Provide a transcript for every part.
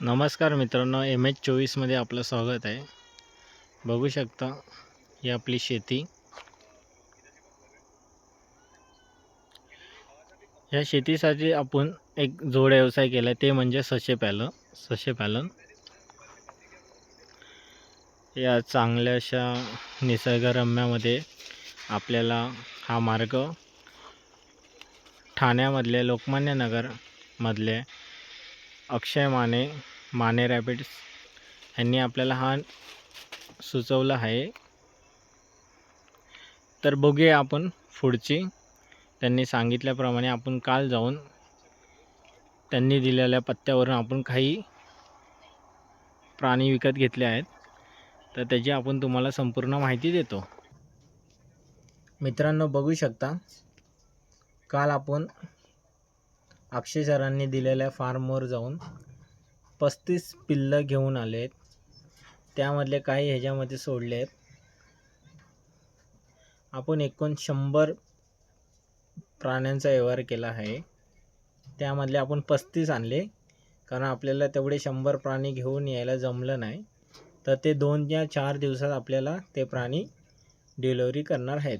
नमस्कार मित्रांनो M H चोवीसमध्ये आपलं स्वागत आहे. बघू शकता ही आपली शेती. या शेतीसाठी आपण एक जोड व्यवसाय केला ते म्हणजे सशे पालन सशे पालन. या चांगल्या अशा निसर्गरम्यामध्ये आपल्याला हा मार्ग ठाण्यामधले लोकमान्य नगरमधले अक्षय माने माने रॅबिट्स यांनी आपल्याला हा सुचवला आहे. तर बघूया आपण पुढची. त्यांनी सांगितल्याप्रमाणे आपण काल जाऊन त्यांनी दिलेल्या पत्त्यावरून आपण काही प्राणी विकत घेतले आहेत. तर त्याची आपण तुम्हाला संपूर्ण माहिती देतो. मित्रांनो बघू शकता काल आपण अक्षय सरांनी दिलेल्या फार्मवर जाऊन पस्तीस पिल्लं घेऊन आले आहेत त्यामधले काही ह्याच्यामध्ये सोडले आहेत आपण एकूण शंभर प्राण्यांचा व्यवहार केला आहे. त्यामधले आपण पस्तीस आणले. कारण आपल्याला तेवढे शंभर प्राणी घेऊन यायला जमलं नाही. तर ते दोन या चार दिवसात आपल्याला ते प्राणी डिलिव्हरी करणार आहेत.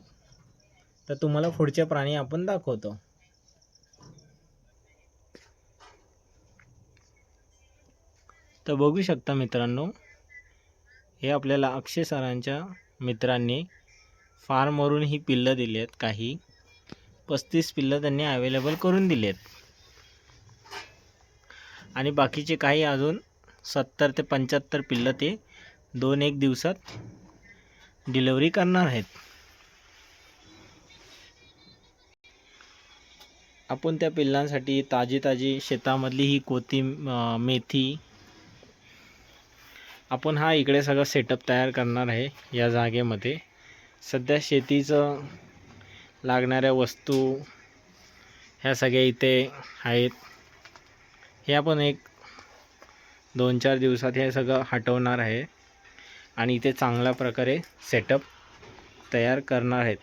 तर तुम्हाला पुढचे प्राणी आपण दाखवतो. तर बघू शकता मित्रांनो हे आपल्याला अक्षय सरांच्या मित्रांनी फार्मवरून ही पिल्लं दिली आहेत काही पस्तीस पिल्लं त्यांनी अवेलेबल करून दिली आहेत आणि बाकीचे काही अजून सत्तर ते पंच्याहत्तर पिल्लं ते दोन एक दिवसात डिलिव्हरी करणार आहेत. आपण त्या पिल्लांसाठी ताजी ताजी शेतामधली ही कोथिं मेथी आपण हा इकडे सगळं सेटअप तयार करणार आहे या जागेमध्ये. सध्या शेतीचं लागणाऱ्या वस्तू ह्या सगळ्या इथे आहेत. हे आपण एक दोन चार दिवसात हे सगळं हटवणार आहे आणि इथे चांगल्या प्रकारे सेटअप तयार करणार आहेत.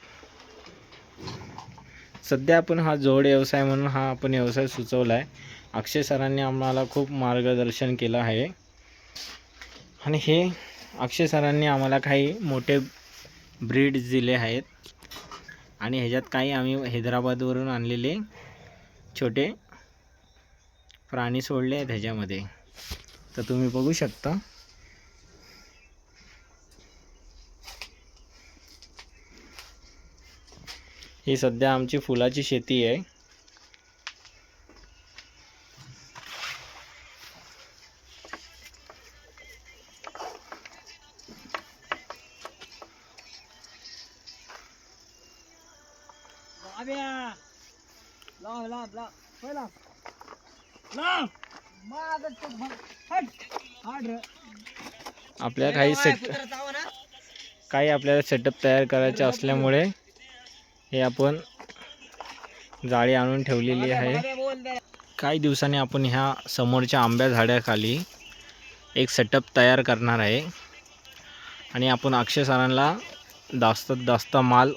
सध्या आपण हा जोड व्यवसाय म्हणून हा आपण व्यवसाय सुचवला आहे अक्षय सरांनी आम्हाला खूप मार्गदर्शन केलं आहे. आणि हे अक्षय सरांनी आम्हाला काही मोठे ब्रीड दिले आहेत. आणि ह्याच्यात काही आम्ही हैदराबादवरून आणलेले छोटे प्राणी सोडले आहेत ह्याच्यामध्ये. तर तुम्ही बघू शकता. ही सध्या आमची फुलाची शेती आहे. होय मागं. हट हट रे. आपल्या काही सेट. काही आपल्याला सेटअप तयार करायचे असल्यामुळे हे आपण जाळी आणून ठेवलेली आहे. काही दिवसांनी आपण ह्या समोरच्या आंब्या झाडाखाली एक सेटअप तयार करणार आहे आणि आपण अक्षय सरांना जास्तीत जास्त माल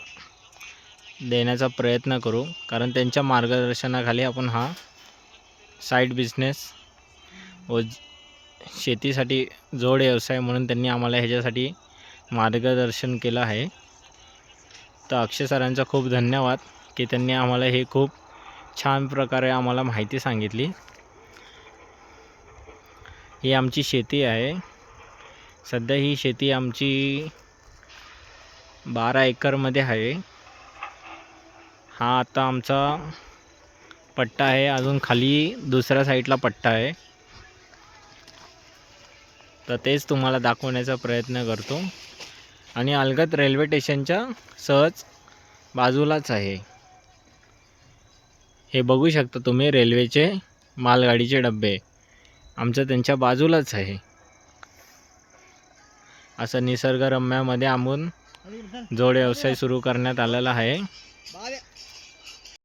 देण्याचा प्रयत्न करू. कारण त्यांच्या मार्गदर्शनाखाली आपण हा साईड बिझनेस व शेतीसाठी जोड व्यवसाय म्हणून त्यांनी आम्हाला ह्याच्यासाठी मार्गदर्शन केलं आहे. तर अक्षय सरांचा खूप धन्यवाद की त्यांनी आम्हाला हे खूप छान प्रकारे आम्हाला माहिती सांगितली. ही आमची शेती आहे. सध्या ही शेती आमची बारा एकरमध्ये आहे. हा आता आमचा पट्टा आहे. अजून खाली दुसऱ्या साईडला पट्टा आहे. तर तेच तुम्हाला दाखवण्याचा प्रयत्न करतो. आणि अलगत रेल्वे स्टेशनच्या सहज बाजूलाच आहे. हे बघू शकता तुम्ही रेल्वेचे मालगाडीचे डबे आमचं त्यांच्या बाजूलाच आहे. असं निसर्गरम्यामध्ये आम्ही जोड व्यवसाय सुरू करण्यात आलेला आहे.